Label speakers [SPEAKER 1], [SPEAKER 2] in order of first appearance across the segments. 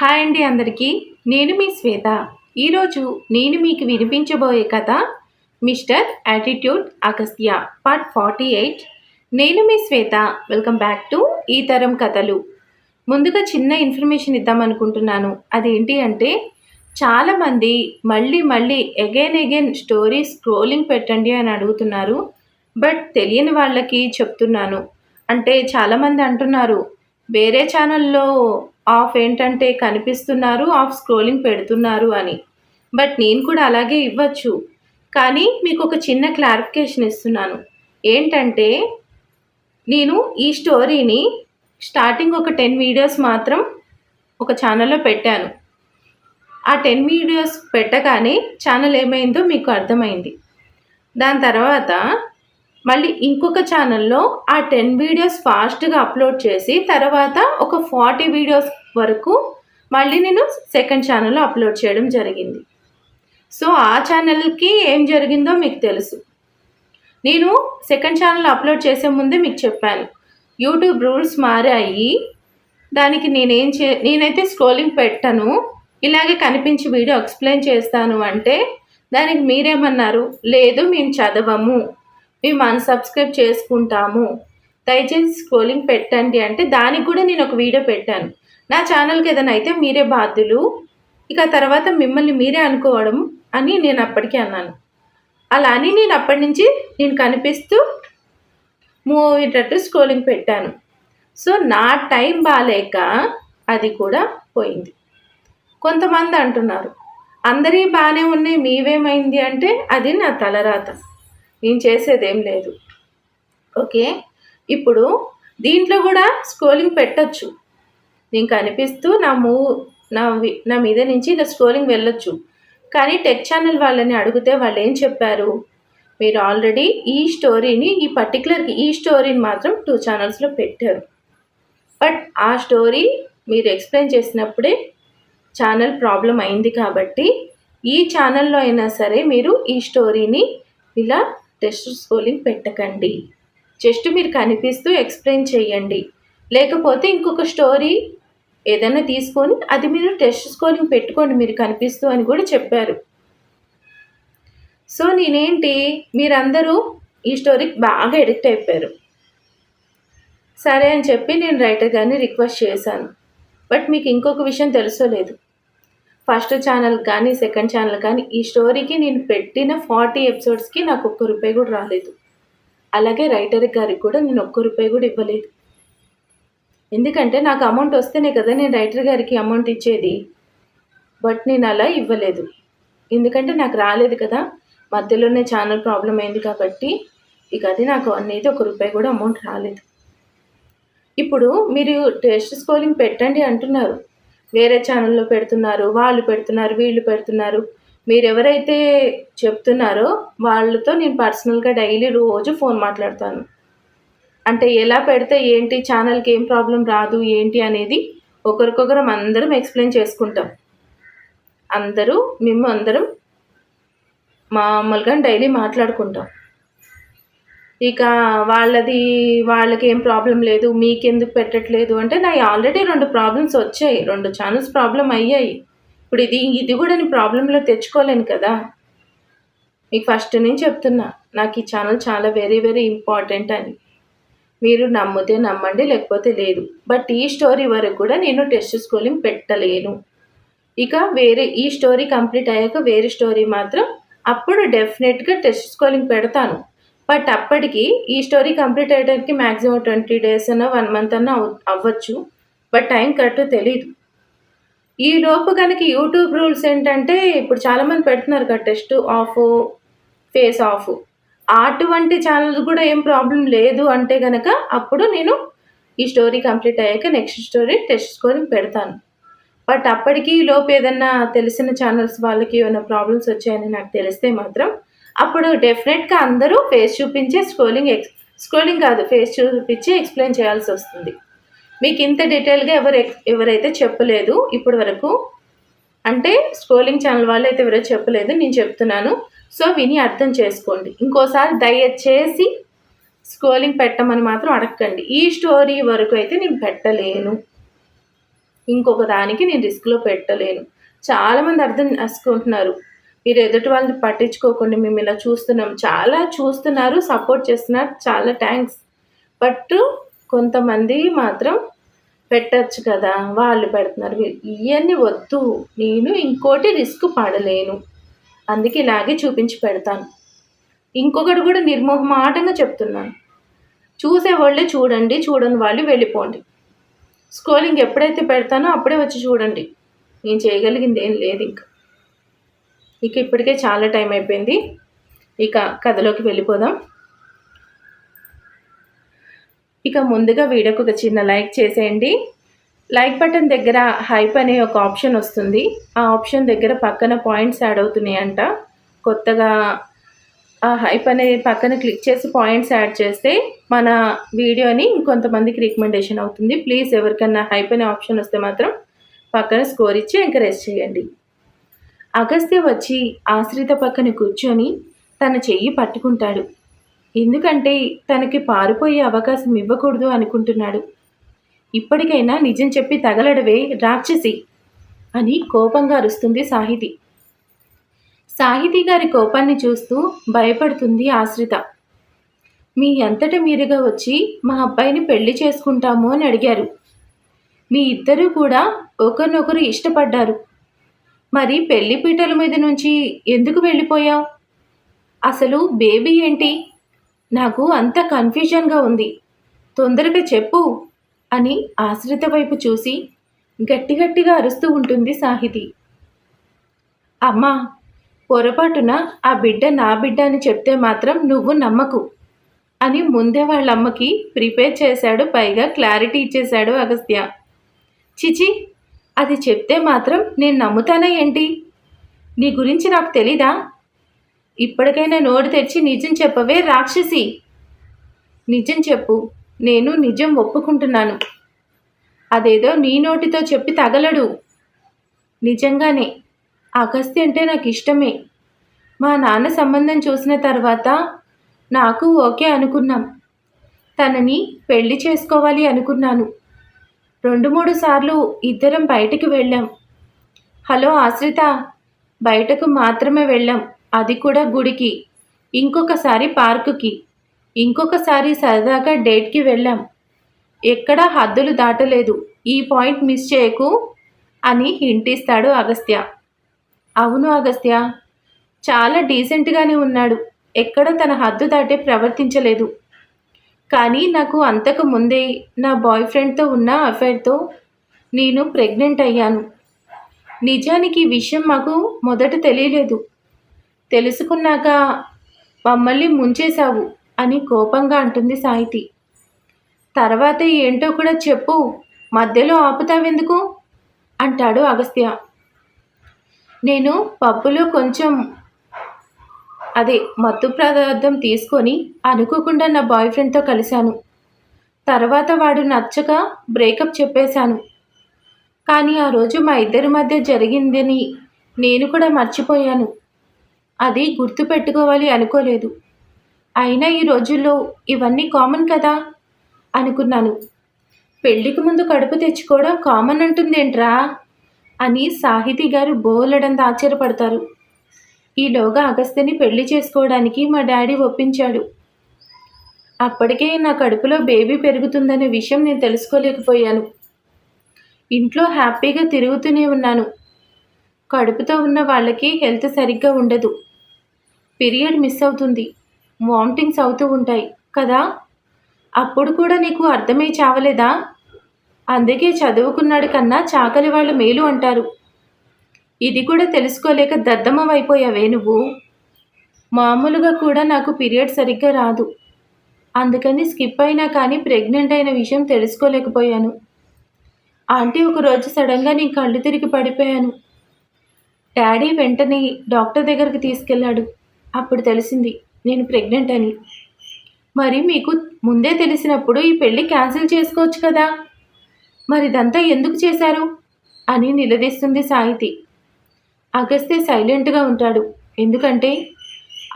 [SPEAKER 1] Hi అండి అందరికీ. నేను మీ శ్వేత. ఈరోజు నేను మీకు వినిపించబోయే కథ mister attitude Agastya part forty eight. నేను మీ శ్వేత. వెల్కమ్ బ్యాక్ టు ఈ తరం కథలు. ముందుగా చిన్న ఇన్ఫర్మేషన్ ఇద్దామనుకుంటున్నాను అదేంటి అంటే చాలామంది మళ్ళీ మళ్ళీ ఎగైన్ అగైన్ స్టోరీ స్క్రోలింగ్ పెట్టండి అని అడుగుతున్నారు. బట్ తెలియని వాళ్ళకి చెప్తున్నాను. అంటే చాలామంది అంటున్నారు వేరే ఛానల్లో ఆఫ్ ఏంటంటే కనిపిస్తున్నారు ఆఫ్ స్క్రోలింగ్ పెడుతున్నారు అని. బట్ నేను కూడా అలాగే ఇవ్వచ్చు. కానీ మీకు ఒక చిన్న క్లారిఫికేషన్ ఇస్తున్నాను. ఏంటంటే నేను ఈ స్టోరీని స్టార్టింగ్ ఒక టెన్ వీడియోస్ మాత్రం ఒక ఛానల్లో పెట్టాను. ఆ టెన్ వీడియోస్ పెట్టగానే ఛానల్ ఏమైందో మీకు అర్థమైంది. దాని తర్వాత మళ్ళీ ఇంకొక ఛానల్లో ఆ టెన్ వీడియోస్ ఫాస్ట్గా అప్లోడ్ చేసి తర్వాత ఒక ఫార్టీ వీడియోస్ వరకు మళ్ళీ నేను సెకండ్ ఛానల్లో అప్లోడ్ చేయడం జరిగింది. సో ఆ ఛానల్కి ఏం జరిగిందో మీకు తెలుసు. నేను సెకండ్ ఛానల్ అప్లోడ్ చేసే ముందే మీకు చెప్పాను. యూట్యూబ్ రూల్స్ మారాయి. దానికి నేనేం చే నేనైతే స్క్రోలింగ్ పెట్టను. ఇలాగే కనిపించి వీడియో ఎక్స్ప్లెయిన్ చేస్తాను అంటే దానికి మీరేమన్నారు? లేదు మేము చదవము. మేము అన్సబ్స్క్రైబ్ చేసుకుంటాము. దయచేసి స్క్రోలింగ్ పెట్టండి అంటే దానికి కూడా నేను ఒక వీడియో పెట్టాను. నా ఛానల్కి ఏదైనా అయితే మీరే బాధ్యులు. ఇక తర్వాత మిమ్మల్ని మీరే అనుకోవడం అని నేను అప్పటికే అన్నాను. అలా అని నేను అప్పటి నుంచి నేను కనిపిస్తూ మూవ్ అయ్యేటట్టు స్క్రోలింగ్ పెట్టాను. సో నా టైం బాగాలేక అది కూడా పోయింది. కొంతమంది అంటున్నారు అందరి బాగానే ఉన్నాయి మీవేమైంది అంటే అది నా తలరాత. నేను చేసేదేం లేదు. ఓకే? ఇప్పుడు దీంట్లో కూడా స్క్రోలింగ్ పెట్టచ్చు. నేను కనిపిస్తూ నా మూవ్ నా నా మీద నుంచి ఇలా స్క్రోలింగ్ వెళ్ళొచ్చు. కానీ టెక్ ఛానల్ వాళ్ళని అడిగితే వాళ్ళు ఏం చెప్పారు? మీరు ఆల్రెడీ ఈ స్టోరీని ఈ పర్టికులర్ ఈ స్టోరీని మాత్రం టూ ఛానల్స్లో పెట్టారు. బట్ ఆ స్టోరీ మీరు ఎక్స్ప్లెయిన్ చేసినప్పుడే ఛానల్ ప్రాబ్లం అయింది కాబట్టి ఈ ఛానల్లో అయినా సరే మీరు ఈ స్టోరీని ఇలా టెస్ట్ స్కోలింగ్ పెట్టకండి. జస్ట్ మీరు కనిపిస్తూ ఎక్స్ప్లెయిన్ చేయండి. లేకపోతే ఇంకొక స్టోరీ ఏదైనా తీసుకొని అది మీరు టెస్ట్ స్కోరింగ్ పెట్టుకోండి. మీరు కనిపిస్తూ అని కూడా చెప్పారు. సో నేనేంటి? మీరందరూ ఈ స్టోరీకి బాగా ఎడిక్ట్ అయిపోయారు. సరే అని చెప్పి నేను రైటర్ గారిని రిక్వెస్ట్ చేశాను. బట్ మీకు ఇంకొక విషయం తెలుసో లేదు? ఫస్ట్ ఛానల్ కానీ సెకండ్ ఛానల్ కానీ ఈ స్టోరీకి నేను పెట్టిన ఫార్టీ ఎపిసోడ్స్కి నాకు ఒక్క రూపాయి కూడా రాలేదు. అలాగే రైటర్ గారికి కూడా నేను ఒక్క రూపాయి కూడా ఇవ్వలేదు. ఎందుకంటే నాకు అమౌంట్ వస్తేనే కదా నేను రైటర్ గారికి అమౌంట్ ఇచ్చేది. బట్ నేను అలా ఇవ్వలేదు. ఎందుకంటే నాకు రాలేదు కదా. మధ్యలోనే ఛానల్ ప్రాబ్లం అయింది కాబట్టి ఇక అది నాకు అనేది ఒక రూపాయి కూడా అమౌంట్ రాలేదు. ఇప్పుడు మీరు టెస్ట్ స్కోరింగ్ పెట్టండి అంటున్నారు. వేరే ఛానల్లో పెడుతున్నారు వాళ్ళు పెడుతున్నారు వీళ్ళు పెడుతున్నారు. మీరు ఎవరైతే చెప్తున్నారో వాళ్ళతో నేను పర్సనల్గా డైలీ రోజు ఫోన్ మాట్లాడతాను. అంటే ఎలా పెడితే ఏంటి ఛానల్కి ఏం ప్రాబ్లం రాదు ఏంటి అనేది ఒకరికొకరం అందరం ఎక్స్ప్లెయిన్ చేసుకుంటాం. అందరూ మేము అందరం మామూలుగా డైలీ మాట్లాడుకుంటాం. ఇక వాళ్ళది వాళ్ళకి ఏం ప్రాబ్లం లేదు మీకెందుకు పెట్టట్లేదు అంటే నా ఆల్రెడీ రెండు ప్రాబ్లమ్స్ వచ్చాయి రెండు ఛానల్స్ ప్రాబ్లం అయ్యాయి. ఇప్పుడు ఇది ఇది కూడా నేను ప్రాబ్లంలో తెచ్చుకోలేను కదా. మీకు ఫస్ట్ నుంచి చెప్తున్నా నాకు ఈ ఛానల్ చాలా వెరీ వెరీ ఇంపార్టెంట్ అని. మీరు నమ్మితే నమ్మండి లేకపోతే లేదు. బట్ ఈ స్టోరీ వరకు కూడా నేను టెస్ట్ స్కూలింగ్ పెట్టలేను. ఇక వేరే ఈ స్టోరీ కంప్లీట్ అయ్యాక వేరే స్టోరీ మాత్రం అప్పుడు డెఫినెట్గా టెస్ట్ స్కోలింగ్ పెడతాను. బట్ అప్పటికి ఈ స్టోరీ కంప్లీట్ అయ్యడానికి మ్యాక్సిమం ట్వంటీ డేస్ అన్న వన్ మంత్ అన్న అవ్వచ్చు. బట్ టైం కరెక్ట్ తెలియదు ఈ లోపు కనుక యూట్యూబ్ రూల్స్ ఏంటంటే ఇప్పుడు చాలామంది పెడుతున్నారు కదా టెస్ట్ ఆఫ్ ఫేస్ ఆఫ్. అటువంటి ఛానల్స్ కూడా ఏం ప్రాబ్లం లేదు అంటే కనుక అప్పుడు నేను ఈ స్టోరీ కంప్లీట్ అయ్యాక నెక్స్ట్ స్టోరీ టెస్ట్ స్కోరింగ్ పెడతాను. బట్ అప్పటికి లోపు ఏదన్నా తెలిసిన ఛానల్స్ వాళ్ళకి ఏమైనా ప్రాబ్లమ్స్ వచ్చాయని నాకు తెలిస్తే మాత్రం అప్పుడు డెఫినెట్గా అందరూ ఫేస్ చూపించే స్క్రోలింగ్ ఎక్స్ స్క్రోలింగ్ కాదు ఫేస్ చూపించి ఎక్స్ప్లెయిన్ చేయాల్సి వస్తుంది. మీకు ఇంత డీటెయిల్గా ఎవరు ఎవరైతే చెప్పలేదు ఇప్పటి వరకు అంటే స్క్రోలింగ్ ఛానల్ వాళ్ళు అయితే ఎవరో చెప్పలేదు నేను చెప్తున్నాను. సో విని అర్థం చేసుకోండి. ఇంకోసారి దయచేసి స్క్రోలింగ్ పెట్టమని మాత్రం అడగండి. ఈ స్టోరీ వరకు అయితే నేను పెట్టలేను. ఇంకొక దానికి నేను రిస్క్లో పెట్టలేను. చాలామంది అర్థం చేసుకుంటున్నారు. మీరు ఎదుటి వాళ్ళని పట్టించుకోకుండా మేము ఇలా చూస్తున్నాం. చాలా చూస్తున్నారు సపోర్ట్ చేస్తున్నారు. చాలా థ్యాంక్స్ బట్ కొంతమంది మాత్రం పెట్టచ్చు కదా వాళ్ళు పెడుతున్నారు. ఇవన్నీ వద్దు నేను ఇంకోటి రిస్క్ పడలేను. అందుకే ఇలాగే చూపించి పెడతాను. ఇంకొకటి కూడా నిర్మోహమాటంగా చెప్తున్నాను. చూసేవాళ్ళే చూడండి చూడని వాళ్ళు వెళ్ళిపోండి. స్క్రోలింగ్ ఎప్పుడైతే పెడతానో అప్పుడే వచ్చి చూడండి. నేను చేయగలిగింది ఏం లేదు ఇంకా. ఇక ఇప్పటికే చాలా టైం అయిపోయింది. ఇక కథలోకి వెళ్ళిపోదాం. ఇక ముందుగా వీడియోకి ఒక చిన్న లైక్ చేసేయండి. లైక్ బటన్ దగ్గర హైప్ అనే ఒక ఆప్షన్ వస్తుంది. ఆ ఆప్షన్ దగ్గర పక్కన పాయింట్స్ యాడ్ అవుతున్నాయి అంట కొత్తగా ఆ హైప్ అనే పక్కన క్లిక్ చేసి పాయింట్స్ యాడ్ చేస్తే మన వీడియోని ఇంకొంతమందికి రికమెండేషన్ అవుతుంది. ప్లీజ్ ఎవరికన్నా హైప్ అనే ఆప్షన్ వస్తే మాత్రం పక్కన స్కోర్ ఇచ్చి ఎంకరేజ్ చేయండి. అగస్త్య వచ్చి ఆశ్రిత పక్కన కూర్చొని తన చెయ్యి పట్టుకుంటాడు. ఎందుకంటే తనకి పారిపోయే అవకాశం ఇవ్వకూడదు అనుకుంటున్నాడు. ఇప్పటికైనా నిజం చెప్పి తగలడవే రాక్షసి అని కోపంగా అరుస్తుంది సాహితి. సాహితీ గారి కోపాన్ని చూస్తూ భయపడుతుంది ఆశ్రిత. మీ అంతట మీరుగా వచ్చి మా అబ్బాయిని పెళ్ళి చేసుకుంటాము అని అడిగారు. మీ ఇద్దరూ కూడా ఒకరినొకరు ఇష్టపడ్డారు. మరి పెళ్ళి పీటల మీద నుంచి ఎందుకు వెళ్ళిపోయావు? అసలు బేబీ ఏంటి? నాకు అంత కన్ఫ్యూజన్గా ఉంది. తొందరగా చెప్పు అని ఆశ్రిత వైపు చూసి గట్టి గట్టిగా అరుస్తూ ఉంటుంది సాహితి. అమ్మా పొరపాటున ఆ బిడ్డ నా బిడ్డ అని చెప్తే మాత్రం నువ్వు నమ్మకు అని ముందే వాళ్ళ అమ్మకి ప్రిపేర్ చేశాడు పైగా క్లారిటీ ఇచ్చేశాడు అగస్త్య. చిచి అది చెప్తే మాత్రం నేను నమ్ముతానా ఏంటి? నీ గురించి నాకు తెలీదా? ఇప్పటికైనా నోరు తెరిచి నిజం చెప్పవే రాక్షసి. నిజం చెప్పు. నేను నిజం ఒప్పుకుంటున్నాను. అదేదో నీ నోటితో చెప్పి తగలడు. నిజంగానే. అగస్త్య అంటే నాకు ఇష్టమే. మా నాన్న సంబంధం చూసిన తర్వాత నాకు ఓకే అనుకున్నాం. తనని పెళ్ళి చేసుకోవాలి అనుకున్నాను. రెండు మూడు సార్లు ఇద్దరం బయటికి వెళ్ళాం. హలో ఆశ్రిత బయటకు మాత్రమే వెళ్ళాం. అది కూడా గుడికి ఇంకొకసారి పార్కుకి ఇంకొకసారి సరదాగా డేట్కి వెళ్ళాం. ఎక్కడా హద్దులు దాటలేదు. ఈ పాయింట్ మిస్ చేయకు అని హింటిస్తాడు అగస్త్య. అవును అగస్త్య చాలా డీసెంట్గానే ఉన్నాడు. ఎక్కడ తన హద్దు దాటే ప్రవర్తించలేదు. కానీ నాకు అంతకు ముందే నా బాయ్ ఫ్రెండ్తో ఉన్న అఫైర్తో నేను ప్రెగ్నెంట్ అయ్యాను. నిజానికి ఈ విషయం మాకు మొదట తెలియలేదు. తెలుసుకున్నాక మమ్మల్ని ముంచేశావు అని కోపంగా అంటుంది సాహితి. తర్వాత ఏంటో కూడా చెప్పు మధ్యలో ఆపుతావెందుకు? అంటాడు అగస్త్య. నేను పప్పులో కొంచెం అదే మత్తు పదార్థం తీసుకొని అనుకోకుండా నా బాయ్ ఫ్రెండ్తో కలిశాను. తర్వాత వాడు నచ్చక బ్రేకప్ చెప్పేశాను. కానీ ఆ రోజు మా ఇద్దరి మధ్య జరిగిందని నేను కూడా మర్చిపోయాను. అది గుర్తు పెట్టుకోవాలి అనుకోలేదు. అయినా ఈ రోజుల్లో ఇవన్నీ కామన్ కదా? అనుకున్నాను. పెళ్ళికి ముందు కడుపు తెచ్చుకోవడం కామన్ అంటుందేంట్రా? అని సాహితీ గారు బోలెడంత ఆశ్చర్యపడతారు. ఈలోగా అగస్త్యని పెళ్ళి చేసుకోవడానికి మా డాడీ ఒప్పించాడు. అప్పటికే నా కడుపులో బేబీ పెరుగుతుందనే విషయం నేను తెలుసుకోలేకపోయాను. ఇంట్లో హ్యాపీగా తిరుగుతూనే ఉన్నాను. కడుపుతో ఉన్న వాళ్ళకి హెల్త్ సరిగ్గా ఉండదు. పీరియడ్ మిస్ అవుతుంది. వామిటింగ్స్ అవుతూ ఉంటాయి కదా? అప్పుడు కూడా నీకు అర్థమై చావలేదా? అందుకే చదువుకున్నాడు కన్నా చాకలి వాళ్ళు మేలు అంటారు. ఇది కూడా తెలుసుకోలేక దద్దమ్మవైపోయావే నువ్వు. మామూలుగా కూడా నాకు పీరియడ్ సరిగ్గా రాదు. అందుకని స్కిప్ అయినా కానీ ప్రెగ్నెంట్ అయిన విషయం తెలుసుకోలేకపోయాను. ఆంటీ ఒకరోజు సడన్గా నీ కళ్ళు తిరిగి పడిపోయాను. డాడీ వెంటనే డాక్టర్ దగ్గరికి తీసుకెళ్ళాడు. అప్పుడు తెలిసింది నేను ప్రెగ్నెంట్ అని. మరి మీకు ముందే తెలిసినప్పుడు ఈ పెళ్ళి క్యాన్సిల్ చేసుకోవచ్చు కదా? మరి ఇదంతా ఎందుకు చేశారు? అని నిలదీస్తుంది సాహితి. అగస్త్య సైలెంట్గా ఉంటాడు. ఎందుకంటే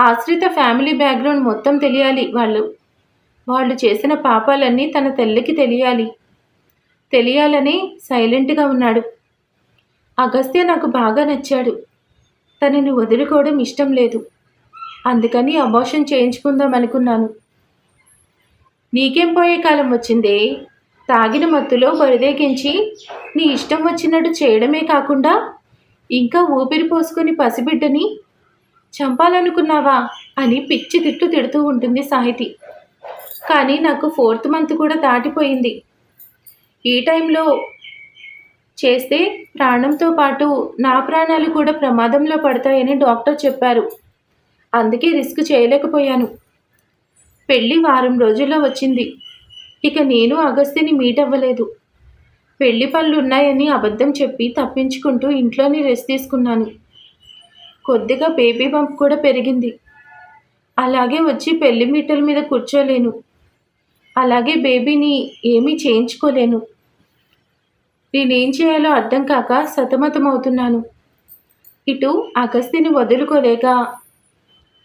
[SPEAKER 1] ఆశ్రిత ఫ్యామిలీ బ్యాక్గ్రౌండ్ మొత్తం తెలియాలి వాళ్ళు. వాళ్ళు చేసిన పాపాలన్నీ తన తల్లికి తెలియాలి. తెలియాలని సైలెంట్గా ఉన్నాడు. అగస్త్య నాకు బాగా నచ్చాడు. తనని వదులుకోవడం ఇష్టం లేదు. అందుకని అబార్షన్ చేయించుకుందాం అనుకున్నాను. నీకేం పోయే కాలం వచ్చిందే? తాగిన మత్తులో బరిదేగించి నీ ఇష్టం వచ్చినట్టు చేయడమే కాకుండా ఇంకా ఊపిరి పోసుకుని పసిబిడ్డని చంపాలనుకున్నావా అని పిచ్చి తిట్టు తిడుతూ ఉంటుంది సాహితి. కానీ నాకు ఫోర్త్ మంత్ కూడా దాటిపోయింది. ఈ టైంలో చేస్తే ప్రాణంతో పాటు నా ప్రాణాలు కూడా ప్రమాదంలో పడతాయని డాక్టర్ చెప్పారు. అందుకే రిస్క్ చేయలేకపోయాను. పెళ్ళి వారం రోజుల్లో వచ్చింది. ఇక నేను అగస్త్యని మీట్ అవ్వలేదు. పెళ్ళి పనులు ఉన్నాయని అబద్ధం చెప్పి తప్పించుకుంటూ ఇంట్లోనే రెస్ట్ తీసుకున్నాను. కొద్దిగా బేబీ బంప్ కూడా పెరిగింది. అలాగే వచ్చి పెళ్ళి మీటల మీద కూర్చోలేను. అలాగే బేబీని ఏమీ చేయించుకోలేను. నేనేం చేయాలో అర్థం కాక సతమతమవుతున్నాను. ఇటు అగస్తిని వదులుకోలేక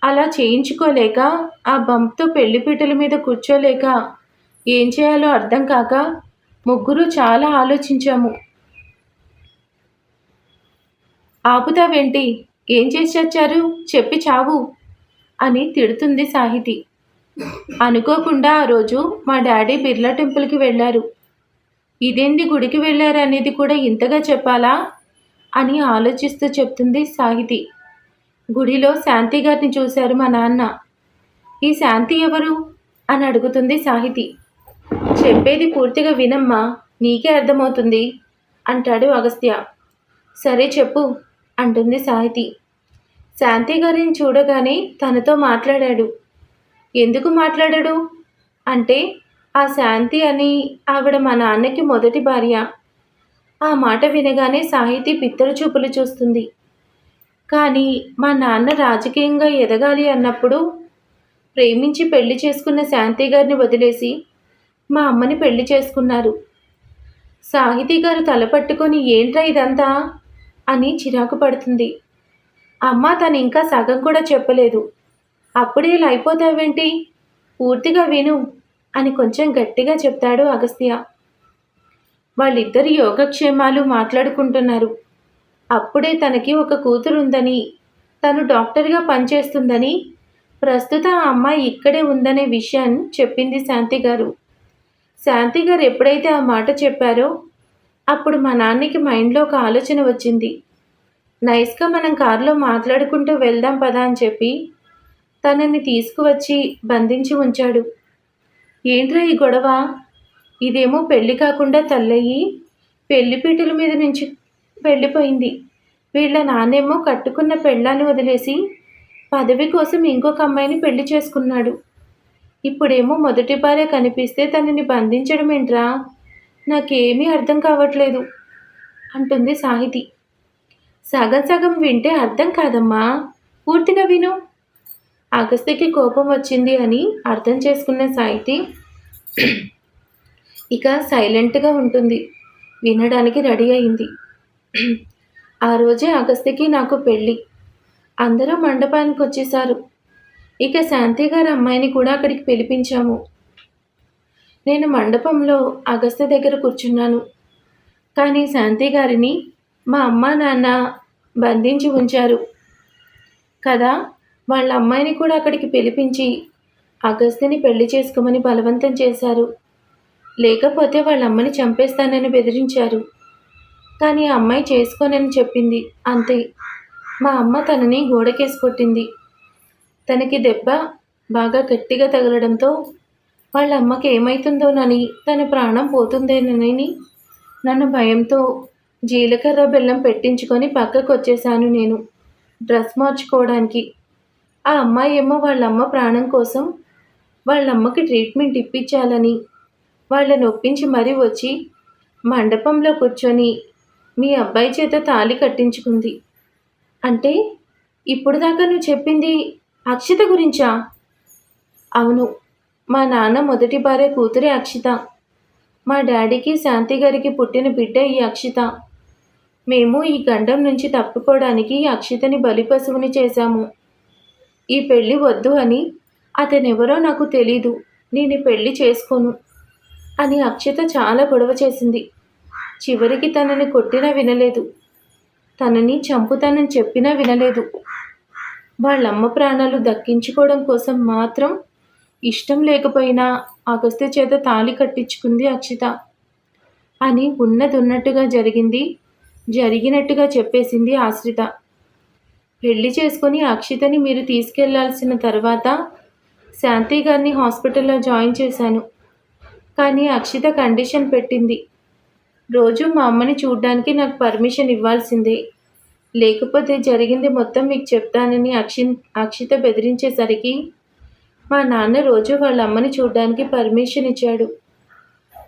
[SPEAKER 1] అలా చేయించుకోలేక ఆ బంప్తో పెళ్ళిపీటల మీద కూర్చోలేక ఏం చేయాలో అర్థం కాక ముగ్గురు చాలా ఆలోచించాము. ఆపుతావేంటి ఏం చేసి చచ్చారు చెప్పి చావు అని తిడుతుంది సాహితి. అనుకోకుండా ఆ రోజు మా డాడీ బిర్లా టెంపుల్కి వెళ్ళారు. ఇదేంది గుడికి వెళ్ళారు అనేది కూడా ఇంతగా చెప్పాలా? అని ఆలోచిస్తూ చెప్తుంది సాహితి. గుడిలో శాంతి గారిని చూశారు మా నాన్న. ఈ శాంతి ఎవరు? అని అడుగుతుంది సాహితి. చెప్పేది పూర్తిగా వినమ్మా నీకే అర్థమవుతుంది అంటాడు అగస్త్య. సరే చెప్పు అంటుంది సాహితి. శాంతి గారిని చూడగానే తనతో మాట్లాడాడు. ఎందుకు మాట్లాడాడు? అంటే ఆ శాంతి అని ఆవిడ మా నాన్నకి మొదటి భార్య. ఆ మాట వినగానే సాహితి పిత్తర చూపులు చూస్తుంది. కానీ మా నాన్న రాజకీయంగా ఎదగాలి అన్నప్పుడు ప్రేమించి పెళ్ళి చేసుకున్న శాంతి గారిని వదిలేసి మా అమ్మని పెళ్ళి చేసుకున్నారు. సాహితీ గారు తలపట్టుకొని ఏంట్రా ఇదంతా? అని చిరాకు పడుతుంది. అమ్మ తను ఇంకా సగం కూడా చెప్పలేదు. అప్పుడే ఇలా అయిపోతావేంటి? పూర్తిగా విను అని కొంచెం గట్టిగా చెప్తాడు అగస్త్య. వాళ్ళిద్దరు యోగక్షేమాలు మాట్లాడుకుంటున్నారు. అప్పుడే తనకి ఒక కూతురు ఉందని తను డాక్టర్గా పనిచేస్తుందని ప్రస్తుతం ఆ అమ్మాయి ఇక్కడే ఉందనే విషయాన్ని చెప్పింది శాంతి గారు. శాంతి గారు ఎప్పుడైతే ఆ మాట చెప్పారో అప్పుడు మా నాన్నకి మైండ్లో ఒక ఆలోచన వచ్చింది. నైస్గా మనం కారులో మాట్లాడుకుంటూ వెళ్దాం పదా అని చెప్పి తనని తీసుకువచ్చి బంధించి ఉంచాడు. ఏంట్రా ఈ గొడవ? ఇదేమో పెళ్ళి కాకుండా తల్లయ్యి. పెళ్ళిపీటల మీద నుంచి వెళ్ళిపోయింది. వీళ్ళ నాన్నేమో కట్టుకున్న పెళ్ళాన్ని వదిలేసి పదవి కోసం ఇంకొక అమ్మాయిని పెళ్ళి చేసుకున్నాడు. ఇప్పుడేమో మొదటి భార్య కనిపిస్తే తనని బంధించడం ఏంట్రా? నాకేమీ అర్థం కావట్లేదు అంటుంది సాహితి. సగం సగం వింటే అర్థం కాదమ్మా. పూర్తిగా విను. అగస్త్యకి కోపం వచ్చింది అని అర్థం చేసుకున్న సాహితి ఇక సైలెంట్గా ఉంటుంది. వినడానికి రెడీ అయింది. ఆ రోజే అగస్త్యకి నాకు పెళ్ళి. అందరూ మండపానికి వచ్చేసారు ఇక శాంతి గారి అమ్మాయిని కూడా అక్కడికి పిలిపించాము. నేను మండపంలో అగస్త్య దగ్గర కూర్చున్నాను. కానీ శాంతి గారిని మా అమ్మ నాన్న బంధించి ఉంచారు. కదా వాళ్ళ అమ్మాయిని కూడా అక్కడికి పిలిపించి అగస్త్యని పెళ్ళి చేసుకోమని బలవంతం చేశారు. లేకపోతే వాళ్ళ అమ్మని చంపేస్తానని బెదిరించారు. కానీ ఆ అమ్మాయి చేసుకోనని చెప్పింది. అంతే. మా అమ్మ తనని గోడకేసి కొట్టింది. తనకి దెబ్బ బాగా గట్టిగా తగలడంతో వాళ్ళ అమ్మకి ఏమవుతుందోనని తన ప్రాణం పోతుందేనని నన్ను భయంతో జీలకర్ర బెల్లం పెట్టించుకొని పక్కకు వచ్చేసాను నేను డ్రెస్ మార్చుకోవడానికి. ఆ అమ్మాయి ఏమో వాళ్ళ అమ్మ ప్రాణం కోసం వాళ్ళ అమ్మకి ట్రీట్మెంట్ ఇప్పించాలని వాళ్ళని ఒప్పించి మరీ వచ్చి మండపంలో కూర్చొని మీ అబ్బాయి చేత తాళి కట్టించుకుంది. అంటే ఇప్పుడు దాకా నువ్వు చెప్పింది అక్షిత గురించా? అవును. మా నాన్న మొదటి భార్య కూతురే అక్షిత. మా డాడీకి శాంతి గారికి పుట్టిన బిడ్డ ఈ అక్షిత. మేము ఈ గండం నుంచి తప్పుకోవడానికి అక్షితని బలిపశువుని చేశాము. ఈ పెళ్ళి వద్దు అని అతనెవరో నాకు తెలీదు. నేను పెళ్ళి చేసుకోను అని అక్షిత చాలా గొడవ చేసింది. చివరికి తనని కొట్టినా వినలేదు. తనని చంపుతానని చెప్పినా వినలేదు. వాళ్ళమ్మ ప్రాణాలు దక్కించుకోవడం కోసం మాత్రం ఇష్టం లేకపోయినా అగస్త్య చేత తాళి కట్టించుకుంది అక్షిత. అని ఉన్నది ఉన్నట్టుగా జరిగింది జరిగినట్టుగా చెప్పేసింది ఆశ్రిత. పెళ్ళి చేసుకొని అక్షితని మీరు తీసుకెళ్ళాల్సిన తర్వాత శాంతి గారిని హాస్పిటల్లో జాయిన్ చేశాను. కానీ అక్షిత కండిషన్ పెట్టింది. రోజు మా అమ్మని చూడ్డానికి నాకు పర్మిషన్ ఇవ్వాల్సిందే. లేకపోతే జరిగింది మొత్తం మీకు చెప్తానని అక్షి అక్షిత బెదిరించేసరికి మా నాన్న రోజు వాళ్ళ అమ్మని చూడడానికి పర్మిషన్ ఇచ్చాడు.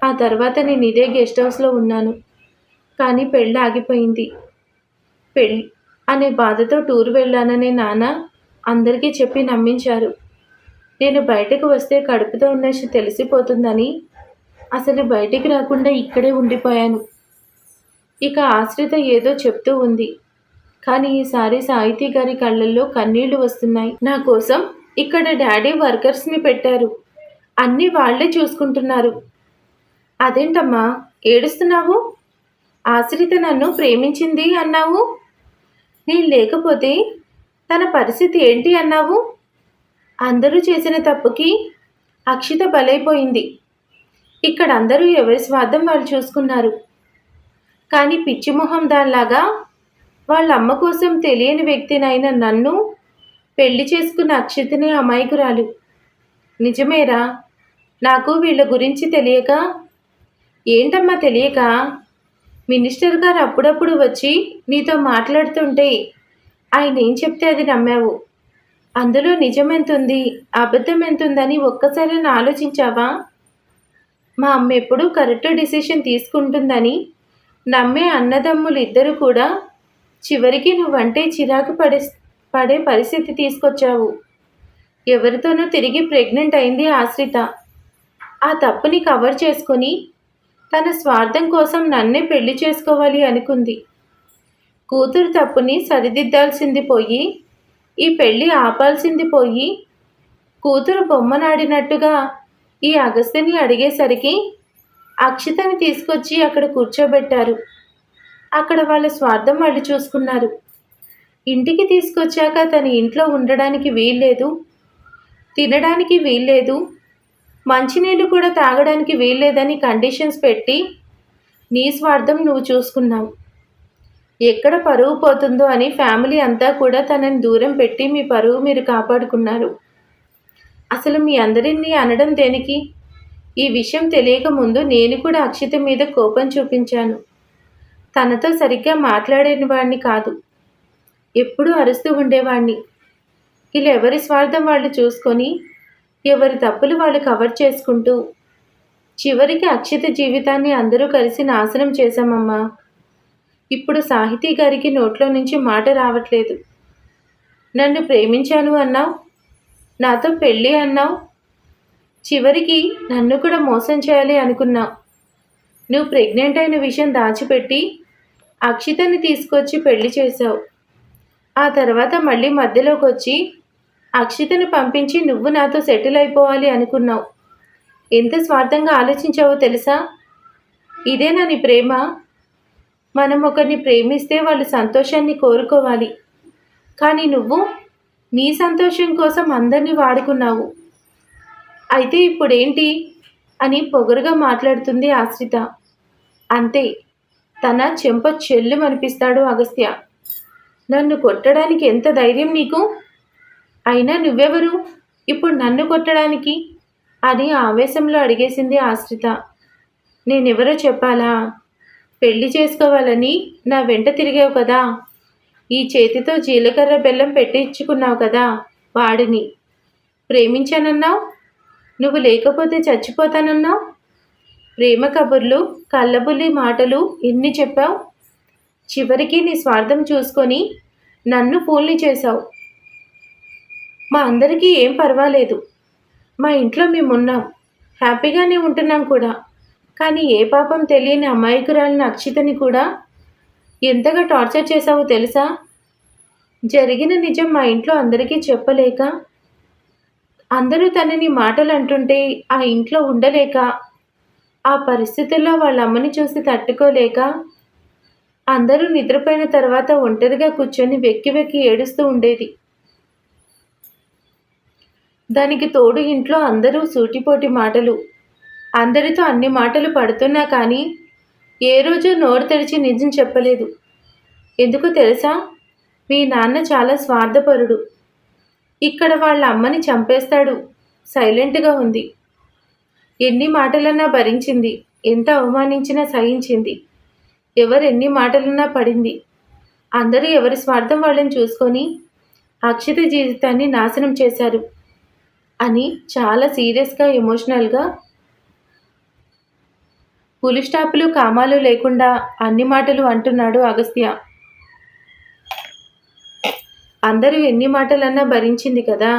[SPEAKER 1] ఆ తర్వాత నేను ఇదే గెస్ట్ హౌస్లో ఉన్నాను. కానీ పెళ్ళి ఆగిపోయింది. పెళ్ళి అనే బాధతో టూర్ వెళ్ళాననే నాన్న అందరికీ చెప్పి నమ్మించారు. నేను బయటకు వస్తే కడుపుతో ఉన్న తెలిసిపోతుందని అసలు బయటికి రాకుండా ఇక్కడే ఉండిపోయాను. ఇక ఆశ్రిత ఏదో చెప్తూ ఉంది. కానీ ఈసారి సాహితీ గారి కళ్ళల్లో కన్నీళ్ళు వస్తున్నాయి. నా కోసం ఇక్కడ డాడీ వర్కర్స్ని పెట్టారు. అన్నీ వాళ్ళే చూసుకుంటున్నారు. అదేంటమ్మా? ఏడుస్తున్నావు? ఆశ్రిత నన్ను ప్రేమించింది అన్నావు? నేను లేకపోతే తన పరిస్థితి ఏంటి అన్నావు? అందరూ చేసిన తప్పుకి అక్షిత బలైపోయింది. ఇక్కడ అందరూ ఎవరి స్వార్థం వాళ్ళు చూసుకున్నారు. కానీ పిచ్చిమొహం దానిలాగా వాళ్ళ అమ్మ కోసం తెలియని వ్యక్తినైన నన్ను పెళ్ళి చేసుకున్న అక్షితనే అమాయకురాలు. నిజమేరా? నాకు వీళ్ళ గురించి తెలియక? ఏంటమ్మా తెలియక? మినిస్టర్ గారు అప్పుడప్పుడు వచ్చి నీతో మాట్లాడుతుంటే ఆయన ఏం చెప్తే అది నమ్మావు? అందులో నిజమెంతుంది అబద్ధం ఎంతుందని ఒక్కసారి ఆలోచించావా? మా అమ్మ ఎప్పుడూ కరెక్ట్ డిసిషన్ తీసుకుంటుందని నమ్మే అన్నదమ్ములు ఇద్దరు కూడా చివరికి నువ్వంటే చిరాకు పడే పడే పరిస్థితి తీసుకొచ్చావు. ఎవరితోనూ తిరిగి ప్రెగ్నెంట్ అయింది ఆశ్రిత ఆ తప్పుని కవర్ చేసుకొని తన స్వార్థం కోసం నన్నే పెళ్ళి చేసుకోవాలి అనుకుంది. కూతురు తప్పుని సరిదిద్దాల్సింది పోయి ఈ పెళ్ళి ఆపాల్సింది పోయి కూతురు బొమ్మనాడినట్టుగా ఈ అగస్త్యని అడిగేసరికి అక్షితని తీసుకొచ్చి అక్కడ కూర్చోబెట్టారు. అక్కడ వాళ్ళ స్వార్థం వాళ్ళు చూసుకున్నారు. ఇంటికి తీసుకొచ్చాక తన ఇంట్లో ఉండడానికి వీల్లేదు తినడానికి వీల్లేదు మంచినీళ్ళు కూడా తాగడానికి వీల్లేదని కండిషన్స్ పెట్టి నీ స్వార్థం నువ్వు చూసుకున్నావు. ఎక్కడ పరువు పోతుందో అని ఫ్యామిలీ అంతా కూడా తనని దూరం పెట్టి మీ పరువు మీరు కాపాడుకున్నారు. అసలు మీ అందరినీ అనడం దేనికి? ఈ విషయం తెలియక ముందు నేను కూడా అక్షిత మీద కోపం చూపించాను. తనతో సరిగ్గా మాట్లాడేని వాడిని కాదు. ఎప్పుడూ అరుస్తూ ఉండేవాణ్ణి. ఇలా ఎవరి స్వార్థం వాళ్ళు చూసుకొని ఎవరి తప్పులు వాళ్ళు కవర్ చేసుకుంటూ చివరికి అక్షిత జీవితాన్ని అందరూ కలిసి నాశనం చేశామమ్మా. ఇప్పుడు సాహితీ గారికి నోట్లో నుంచి మాట రావట్లేదు. నన్ను ప్రేమించాను అన్నావు? నాతో పెళ్ళి అన్నావు? చివరికి నన్ను కూడా మోసం చేయాలి అనుకున్నావు. నువ్వు ప్రెగ్నెంట్ అయిన విషయం దాచిపెట్టి అక్షితని తీసుకొచ్చి పెళ్ళి చేశావు. ఆ తర్వాత మళ్ళీ మధ్యలోకి వచ్చి అక్షితను పంపించి నువ్వు నాతో సెటిల్ అయిపోవాలి అనుకున్నావు. ఎంత స్వార్థంగా ఆలోచించావో తెలుసా? ఇదేనా నీ ప్రేమ. మనం ఒకరిని ప్రేమిస్తే వాళ్ళు సంతోషాన్ని కోరుకోవాలి. కానీ నువ్వు నీ సంతోషం కోసం అందరినీ వాడుకున్నావు. అయితే ఇప్పుడేంటి? అని పొగరుగా మాట్లాడుతుంది ఆశ్రిత. అంతే. తన చెంప చెల్లు అనిపిస్తాడు అగస్త్య. నన్ను కొట్టడానికి ఎంత ధైర్యం నీకు? అయినా నువ్వెవరు? ఇప్పుడు నన్ను కొట్టడానికి? అని ఆవేశంలో అడిగేసింది ఆశ్రిత. నేనెవరో చెప్పాలా? పెళ్ళి చేసుకోవాలని నా వెంట తిరిగావు కదా. ఈ చేతితో జీలకర్ర బెల్లం పెట్టించుకున్నావు కదా వాడిని. ప్రేమించానన్నావు? నువ్వు లేకపోతే చచ్చిపోతానన్నావు? ప్రేమ కబుర్లు కళ్ళబుల్లి మాటలు ఎన్ని చెప్పావు? చివరికి నీ స్వార్థం చూసుకొని నన్ను ఫోన్లు చేశావు. మా అందరికీ ఏం పర్వాలేదు. మా ఇంట్లో మేమున్నాం. హ్యాపీగానే ఉంటున్నాం కూడా. కానీ ఏ పాపం తెలియని అమాయకురాలిని అక్షితని కూడా ఎంతగా టార్చర్ చేశావో తెలుసా? జరిగిన నిజం మా ఇంట్లో అందరికీ చెప్పలేక అందరూ తనని మాటలు అంటుంటే ఆ ఇంట్లో ఉండలేక ఆ పరిస్థితుల్లో వాళ్ళ అమ్మని చూసి తట్టుకోలేక అందరూ నిద్రపోయిన తర్వాత ఒంటరిగా కూర్చొని వెక్కి వెక్కి ఏడుస్తూ ఉండేది. దానికి తోడు ఇంట్లో అందరూ సూటిపోటి మాటలు. అందరితో అన్ని మాటలు పడుతున్నా కానీ ఏ రోజు నోరు తెరిచి నిజం చెప్పలేదు. ఎందుకు తెలుసా? మీ నాన్న చాలా స్వార్థపరుడు. ఇక్కడ వాళ్ళ అమ్మని చంపేస్తాడు. సైలెంట్గా ఉంది. ఎన్ని మాటలన్నా భరించింది ఎంత అవమానించినా సహించింది. ఎవరు ఎన్ని మాటలన్నా పడింది. అందరూ ఎవరి స్వార్థం వాళ్ళని చూసుకొని అక్షిత జీవితాన్ని నాశనం చేశారు అని చాలా సీరియస్గా ఎమోషనల్గా పులి స్టాపులు కామాలు లేకుండా అన్ని మాటలు అంటున్నాడు అగస్త్య. అందరూ ఎన్ని మాటలన్నా భరించింది కదా.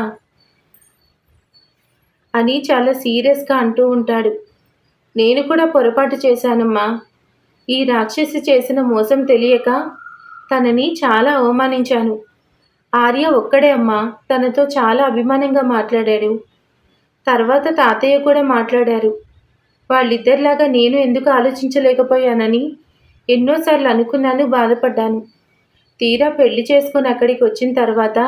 [SPEAKER 1] అని చాలా సీరియస్గా అంటూ ఉంటాడు. నేను కూడా పొరపాటు చేశానమ్మా. ఈ రాక్షసి చేసిన మోసం తెలియక తనని చాలా అవమానించాను. ఆర్య ఒక్కడే అమ్మా తనతో చాలా అభిమానంగా మాట్లాడాడు. తర్వాత తాతయ్య కూడా మాట్లాడారు. వాళ్ళిద్దరిలాగా నేను ఎందుకు ఆలోచించలేకపోయానని ఎన్నోసార్లు అనుకున్నాను బాధపడ్డాను. తీరా పెళ్ళి చేసుకుని అక్కడికి వచ్చిన తర్వాత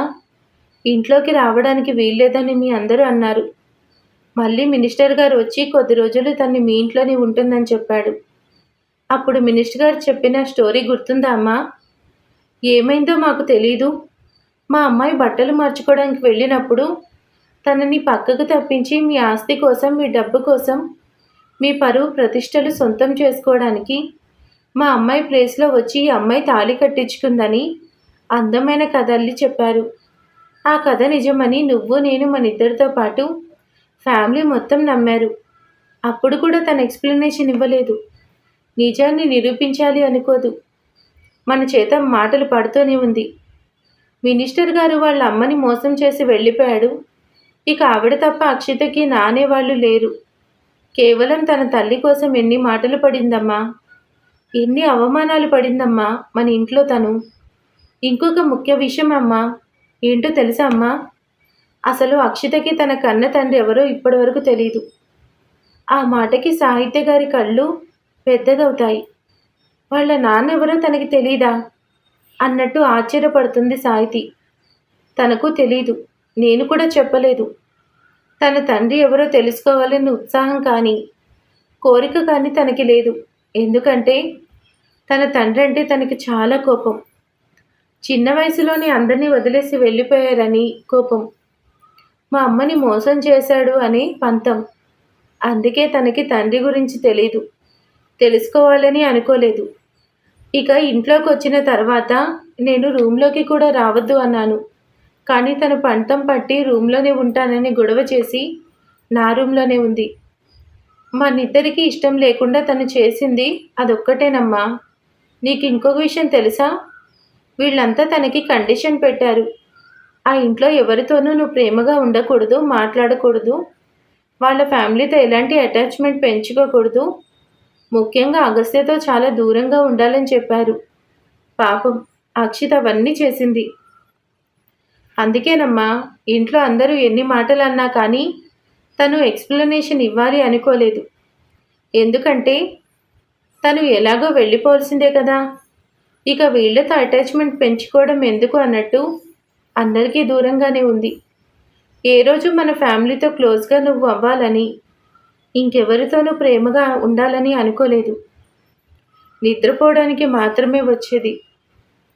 [SPEAKER 1] ఇంట్లోకి రావడానికి వీల్లేదని మీ అందరూ అన్నారు. మళ్ళీ మినిస్టర్ గారు వచ్చి కొద్ది రోజులు తన్ని మీ ఇంట్లోనే ఉంటుందని చెప్పాడు. అప్పుడు మినిస్టర్ గారు చెప్పిన స్టోరీ గుర్తుందా అమ్మా? ఏమైందో మాకు తెలీదు. మా అమ్మాయి బట్టలు మార్చుకోవడానికి వెళ్ళినప్పుడు తనని పక్కకు తప్పించి మీ ఆస్తి కోసం మీ డబ్బు కోసం మీ పరువు ప్రతిష్టలు సొంతం చేసుకోవడానికి మా అమ్మాయి ప్లేస్లో వచ్చి ఈ అమ్మాయి తాళి కట్టించుకుందని అందమైన కథల్ని చెప్పారు. ఆ కథ నిజమని నువ్వు నేను మన ఇద్దరితో పాటు ఫ్యామిలీ మొత్తం నమ్మారు. అప్పుడు కూడా తన ఎక్స్ప్లెనేషన్ ఇవ్వలేదు. నిజాన్ని నిరూపించాలి అనుకోదు. మన చేత మాటలు పడుతూనే ఉంది. మినిస్టర్ గారు వాళ్ళ అమ్మని మోసం చేసి వెళ్ళిపోయాడు. ఇక ఆవిడ తప్ప అక్షితకి నానే వాళ్ళు లేరు. కేవలం తన తల్లి కోసం ఎన్ని మాటలు పడిందమ్మా? ఎన్ని అవమానాలు పడిందమ్మా మన ఇంట్లో తను? ఇంకొక ముఖ్య విషయం అమ్మా ఏంటో తెలుసా అమ్మా? అసలు అక్షితకి తన కన్న తండ్రి ఎవరో ఇప్పటివరకు తెలియదు ఆ మాటకి సాహిత్య గారి కళ్ళు పెద్దదవుతాయి. వాళ్ళ నాన్న ఎవరో తనకి తెలీదా? అన్నట్టు ఆశ్చర్యపడుతుంది సాహితి. తనకు తెలీదు. నేను కూడా చెప్పలేదు. తన తండ్రి ఎవరో తెలుసుకోవాలని ఉత్సాహం కానీ కోరిక కానీ తనకి లేదు. ఎందుకంటే తన తండ్రి అంటే తనకి చాలా కోపం. చిన్న వయసులోనే అందరినీ వదిలేసి వెళ్ళిపోయారని కోపం. మా అమ్మని మోసం చేశాడు అని పంతం. అందుకే తనకి తండ్రి గురించి తెలీదు. తెలుసుకోవాలని అనుకోలేదు. ఇక ఇంట్లోకి వచ్చిన తర్వాత నేను రూమ్లోకి కూడా రావద్దు అన్నాను. కానీ తను పంతం పట్టి రూమ్లోనే ఉంటానని గొడవ చేసి నా రూమ్లోనే ఉంది. మనిద్దరికీ ఇష్టం లేకుండా తను చేసింది అదొక్కటేనమ్మా. నీకు ఇంకొక విషయం తెలుసా? వీళ్ళంతా తనకి కండిషన్ పెట్టారు. ఆ ఇంట్లో ఎవరితోనూ నువ్వు ప్రేమగా ఉండకూడదు మాట్లాడకూడదు. వాళ్ళ ఫ్యామిలీతో ఎలాంటి అటాచ్మెంట్ పెంచుకోకూడదు. ముఖ్యంగా అగస్త్యతో చాలా దూరంగా ఉండాలని చెప్పారు. పాపం అక్షిత అవన్నీ చేసింది. అందుకేనమ్మా ఇంట్లో అందరూ ఎన్ని మాటలు అన్నా కానీ తను ఎక్స్ప్లెనేషన్ ఇవ్వాలి అనుకోలేదు. ఎందుకంటే తను ఎలాగో వెళ్ళిపోవాల్సిందే కదా. ఇక వీళ్ళతో అటాచ్మెంట్ పెంచుకోవడం ఎందుకు అన్నట్టు అందరికీ దూరంగానే ఉంది. ఏ రోజు మన ఫ్యామిలీతో క్లోజ్గా నువ్వు అవ్వాలని ఇంకెవరితోనూ ప్రేమగా ఉండాలని అనుకోలేదు. నిద్రపోవడానికి మాత్రమే వచ్చేది.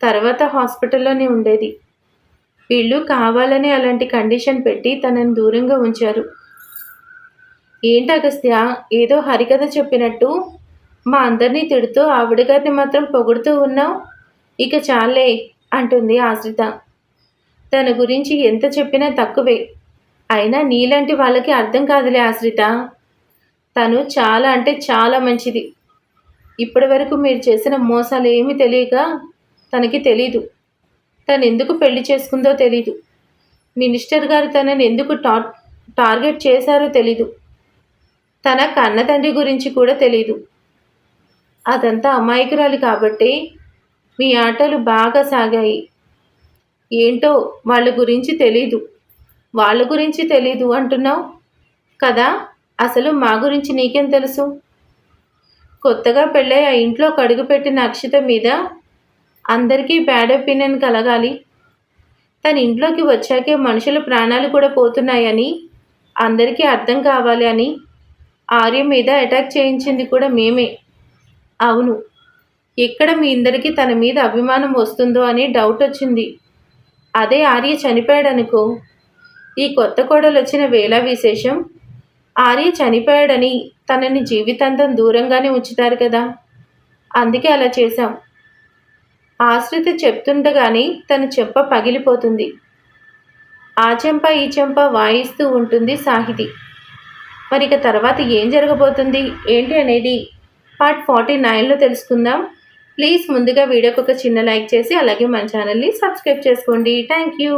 [SPEAKER 1] తర్వాత హాస్పిటల్లోనే ఉండేది. వీళ్ళు కావాలని అలాంటి కండిషన్ పెట్టి తనని దూరంగా ఉంచారు. ఏంటి అగస్త్య ఏదో హరికథ చెప్పినట్టు మా అందరినీ తిడుతూ ఆవిడ గారిని మాత్రం పొగుడుతూ ఉన్నావు? ఇక చాలే అంటుంది ఆశ్రిత. తన గురించి ఎంత చెప్పినా తక్కువే. అయినా నీలాంటి వాళ్ళకి అర్థం కాదులే ఆశ్రిత. తను చాలా అంటే చాలా మంచిది. ఇప్పటి వరకు మీరు చేసిన మోసాలు ఏమీ తెలియక తనకి తెలీదు. తను ఎందుకు పెళ్ళి చేసుకుందో తెలీదు. మినిస్టర్ గారు తనని ఎందుకు టార్ టార్గెట్ చేశారో తెలీదు. తన కన్న తండ్రి గురించి కూడా తెలీదు. అదంతా అమాయకురాలి కాబట్టి మీ ఆటలు బాగా సాగాయి. ఏంటో వాళ్ళ గురించి తెలీదు. వాళ్ళ గురించి తెలీదు అంటున్నావు? కదా? అసలు మా గురించి నీకేం తెలుసు? కొత్తగా పెళ్ళై ఆ ఇంట్లో కడుగుపెట్టిన అక్షిత మీద అందరికీ బ్యాడ్ ఒపీనియన్ కలగాలి. తన ఇంట్లోకి వచ్చాకే మనుషుల ప్రాణాలు కూడా పోతున్నాయని అందరికీ అర్థం కావాలి అని ఆర్య మీద అటాక్ చేయించింది కూడా మేమే. అవును. ఎక్కడ మీ అందరికీ తన మీద అభిమానం వస్తుందో అని డౌట్ వచ్చింది. అదే ఆర్య చనిపోయాడనుకో. ఈ కొత్త కోడలు వచ్చిన వేళ విశేషం. ఆర్య చనిపోయాడని తనని జీవితాంతం దూరంగానే ఉంచుతారు కదా. అందుకే అలా చేశాం. ఆశ్రిత చెప్తుండగానే తన చెంప పగిలిపోతుంది. ఆ చెంప ఈ చెంప వాయిస్తూ ఉంటుంది సాహితి. మరి ఇక తర్వాత ఏం జరగబోతుంది? ఏంటి అనేది పార్ట్ ఫార్టీ నైన్లో తెలుసుకుందాం. ప్లీజ్ ముందుగా వీడియోకి ఒక చిన్న లైక్ చేసి అలాగే మన ఛానల్ని సబ్స్క్రైబ్ చేసుకోండి. Thank you